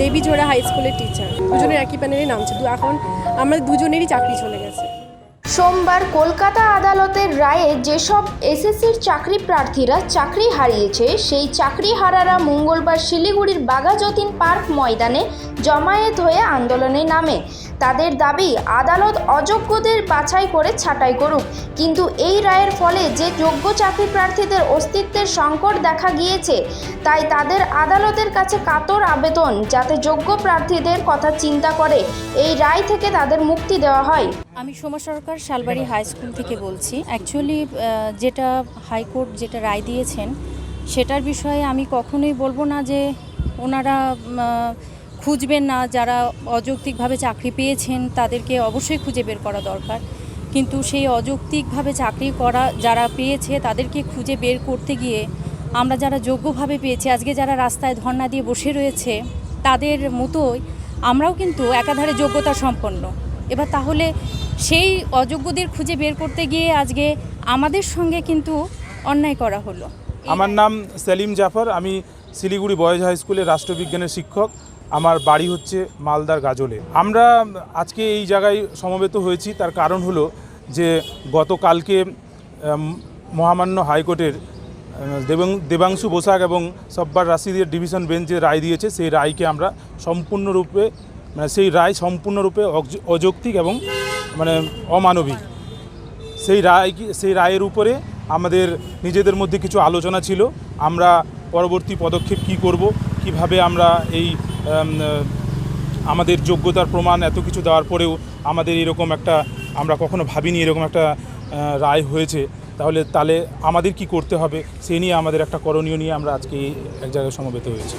দেবীজোড়া high স্কুলের teacher দুজনের একই প্যানেলের নাম ছিল এখন আমরা দুজনেরই চাকরি চলে গেছে। সোমবার কলকাতা আদালতের রায়ে যেসব এসএসসির চাকরি প্রার্থীরা চাকরি হারিয়েছে, সেই চাকরি হারারা মঙ্গলবার শিলিগুড়ির বাঘাযতীন পার্ক ময়দানে জমায়েত হয়ে আন্দোলনে নামে। তাদের দাবি, আদালত অযোগ্যদের বাছাই করে ছাঁটাই করুক। কিন্তু এই রায়ের ফলে যে যোগ্য চাকরি প্রার্থীদের অস্তিত্বের সংকট দেখা গিয়েছে, তাই তাদের আদালতের কাছে কাতর আবেদন, যাতে যোগ্য প্রার্থীদের কথা চিন্তা করে। এই রায় থেকে তাদের মুক্তি দেওয়া হয়। আমি সোমা সরকার শালবাড়ি হাই স্কুল থেকে বলছি। অ্যাকচুয়ালি যেটা হাইকোর্ট যেটা রায় দিয়েছেন, সেটার বিষয়ে আমি কখনোই বলব না যে ওনারা খুঁজবেন না। যারা অযৌক্তিকভাবে চাকরি পেয়েছেন, তাদেরকে অবশ্যই খুঁজে বের করা দরকার। কিন্তু সেই অযৌক্তিকভাবে চাকরি করা যারা পেয়েছে, তাদেরকে খুঁজে বের করতে গিয়ে আমরা যারা যোগ্যভাবে পেয়েছি, আজকে যারা রাস্তায় ধর্ণা দিয়ে বসে রয়েছে, তাদের মতোই আমরাও কিন্তু একাধারে যোগ্যতা সম্পন্ন। এবার তাহলে সেই অযোগ্যদের খুঁজে বের করতে গিয়ে আজকে আমাদের সঙ্গে কিন্তু অন্যায় করা হলো। আমার নাম সেলিম জাফর, আমি শিলিগুড়ি বয়েজ হাই স্কুলের রাষ্ট্রবিজ্ঞানের শিক্ষক। আমার বাড়ি হচ্ছে মালদার গাজলে। আমরা আজকে এই জায়গায় সমবেত হয়েছি, তার কারণ হলো যে গতকালকে মহামান্য হাইকোর্টের দেবং, দেবাংশু বোসাক এবং সব্বার রাশিদের ডিভিশন বেঞ্চ রায় দিয়েছে। সেই রায়কে আমরা সম্পূর্ণরূপে মানে সেই রায় সম্পূর্ণরূপে অযৌক্তিক এবং মানে অমানবিক। সেই রায় সেই রায়ের উপরে আমাদের নিজেদের মধ্যে কিছু আলোচনা ছিল। আমরা পরবর্তী পদক্ষেপ কি করব, কীভাবে আমরা এই আমাদের যোগ্যতার প্রমাণ এত কিছু দেওয়ার পরেও আমাদের এরকম একটা, আমরা কখনো ভাবিনি এরকম একটা রায় হয়েছে। তাহলে তাহলে আমাদের কি করতে হবে সেই নিয়ে আমাদের একটা করণীয় নিয়ে আমরা আজকে এক জায়গায় সমবেত হয়েছি।